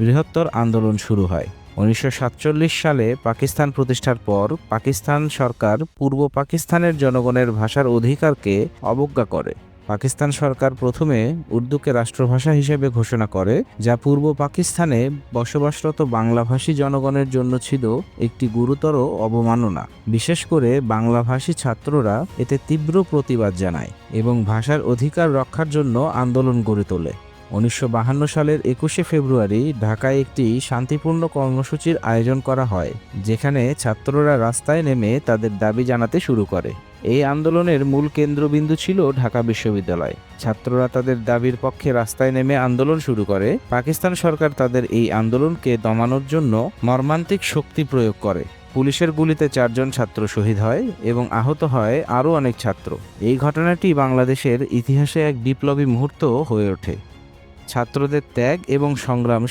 বৃহত্তর আন্দোলন শুরু হয়। উনিশশো সাতচল্লিশ সালে পাকিস্তান প্রতিষ্ঠার পর পাকিস্তান সরকার পূর্ব পাকিস্তানের জনগণের ভাষার অধিকারকে অবজ্ঞা করে। পাকিস্তান সরকার প্রথমে উর্দুকে রাষ্ট্রভাষা হিসেবে ঘোষণা করে, যা পূর্ব পাকিস্তানে বসবাসরত বাংলাভাষী জনগণের জন্য ছিল একটি গুরুতর অবমাননা। বিশেষ করে বাংলাভাষী ছাত্ররা এতে তীব্র প্রতিবাদ জানায় এবং ভাষার অধিকার রক্ষার জন্য আন্দোলন গড়ে তোলে। উনিশশো সালের একুশে ফেব্রুয়ারি ঢাকায় একটি শান্তিপূর্ণ কর্মসূচির আয়োজন করা হয়, যেখানে ছাত্ররা রাস্তায় নেমে তাদের দাবি জানাতে শুরু করে। এই আন্দোলনের মূল কেন্দ্রবিন্দু ছিল ঢাকা বিশ্ববিদ্যালয়। ছাত্ররা তাদের দাবির পক্ষে রাস্তায় নেমে আন্দোলন শুরু করে। পাকিস্তান সরকার তাদের এই আন্দোলনকে দমানোর জন্য মর্মান্তিক শক্তি প্রয়োগ করে। পুলিশের গুলিতে চারজন ছাত্র শহীদ হয় এবং আহত হয় আরও অনেক ছাত্র। এই ঘটনাটি বাংলাদেশের ইতিহাসে এক বিপ্লবী মুহূর্ত হয়ে ওঠে। ছাত্রদের ত্যাগ এবং সংগ্রাম